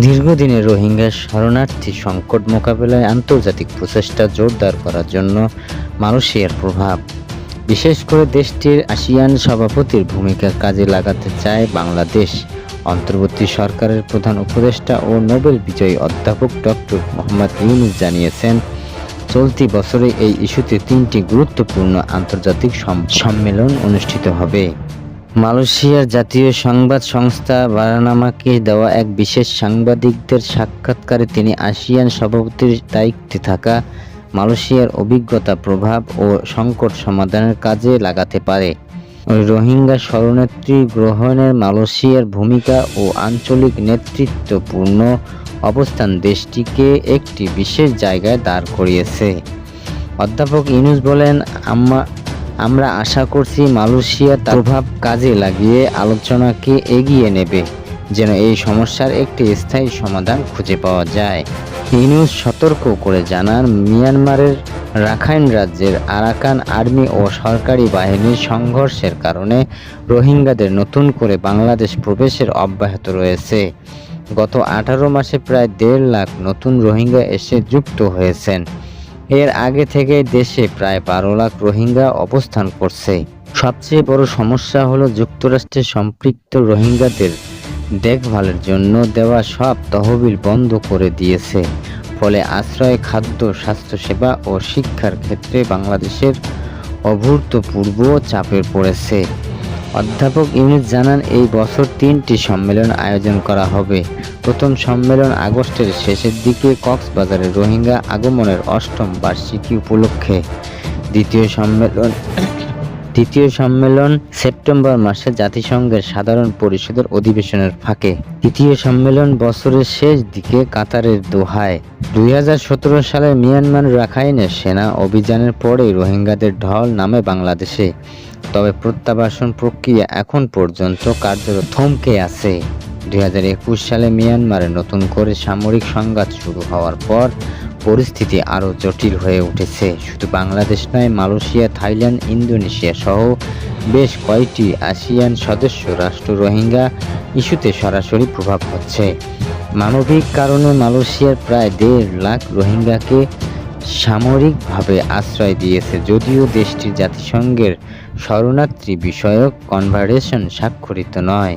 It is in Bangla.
দীর্ঘদিনের রোহিঙ্গা শরণার্থী সংকট মোকাবেলায় আন্তর্জাতিক প্রচেষ্টা জোরদার করার জন্য মালয়েশিয়ার প্রভাব। বিশেষ করে দেশটির আসিয়ান সভাপতির ভূমিকা কাজে লাগাতে চায় বাংলাদেশ। অন্তর্বর্তী সরকারের প্রধান উপদেষ্টা ও নোবেল বিজয়ী অধ্যাপক ডক্টর মোহাম্মদ ইউনুস জানিয়েছেন, চলতি বছরে এই ইস্যুতে তিনটি গুরুত্বপূর্ণ আন্তর্জাতিক সম- সম্মেলন অনুষ্ঠিত হবে। মালয়েশিয়ার জাতীয় সংবাদ সংস্থা বারানামাকে দেওয়া এক বিশেষ সাংবাদিকদের সাক্ষাৎকারে তিনি আসিয়ান সভাপতির দায়িত্বে থাকা মালয়েশিয়ার অভিজ্ঞতা, প্রভাব ও সংকট সমাধানের কাজে লাগাতে পারে। রোহিঙ্গা শরণার্থী গ্রহণের মালয়েশিয়ার ভূমিকা ও আঞ্চলিক নেতৃত্বপূর্ণ অবস্থান দেশটিকে একটি বিশেষ জায়গায় দাঁড় করিয়েছে। অধ্যাপক ইউনুস বলেন আম্মা আমরা আশা করছি মালয়েশিয়া তার প্রভাব কাজে লাগিয়ে আলোচনাকে এগিয়ে নেবে, যেন এই সমস্যার একটি স্থায়ী সমাধান খুঁজে পাওয়া যায়। ইউনুস সতর্ক করে জানান মিয়ানমারের রাখাইন রাজ্যের আরাকান আর্মি ও সরকারি বাহিনীর সংঘর্ষের কারণে রোহিঙ্গাদের নতুন করে বাংলাদেশ প্রবেশের অব্যাহত রয়েছে। গত আঠারো মাসে প্রায় দেড় লাখ নতুন রোহিঙ্গা এসে যুক্ত হয়েছেন। এর আগে থেকে দেশে প্রায় বারো লাখ রোহিঙ্গা অবস্থান করছে। সবচেয়ে বড় সমস্যা হলো যুক্তরাষ্ট্রে সম্পৃক্ত রোহিঙ্গাদের দেখভালের জন্য দেওয়া সব তহবিল বন্ধ করে দিয়েছে। ফলে আশ্রয়, খাদ্য, স্বাস্থ্যসেবা ও শিক্ষার ক্ষেত্রে বাংলাদেশের অভূতপূর্ব চাপে পড়েছে। অধ্যাপক ইউনুস জানান, এই বছর তিনটি সম্মেলন আয়োজন করা হবে। প্রথম সম্মেলন আগস্টের শেষের দিকে কক্সবাজারে রোহিঙ্গা আগমনের অষ্টম বার্ষিকী উপলক্ষে। দ্বিতীয় সম্মেলন দ্বিতীয় সম্মেলন সেপ্টেম্বর মাসে জাতিসংঘের সাধারণ পরিষদের অধিবেশনের ফাঁকে। তৃতীয় সম্মেলন বছরের শেষ দিকে কাতারের দোহায়। দুই হাজার সতেরো সালে মিয়ানমার রাখাইনের সেনা অভিযানের পরে রোহিঙ্গাদের ঢল নামে বাংলাদেশে। তবে প্রত্যাবাসন প্রক্রিয়া এখন পর্যন্ত কার্যত থমকে আছে। দু হাজার একুশ সালে মিয়ানমারে নতুন করে সামরিক সংঘাত শুরু হওয়ার পর পরিস্থিতি আরও জটিল হয়ে উঠেছে। শুধু বাংলাদেশ নয়, মালয়েশিয়া, থাইল্যান্ড, ইন্দোনেশিয়া সহ বেশ কয়েকটি আসিয়ান সদস্য রাষ্ট্র রোহিঙ্গা ইস্যুতে সরাসরি প্রভাব হচ্ছে। মানবিক কারণে মালয়েশিয়ার প্রায় দেড় লাখ রোহিঙ্গাকে সামরিকভাবে আশ্রয় দিয়েছে, যদিও দেশটির জাতিসংঘের শরণার্থী বিষয়ক কনভারেশন স্বাক্ষরিত নয়।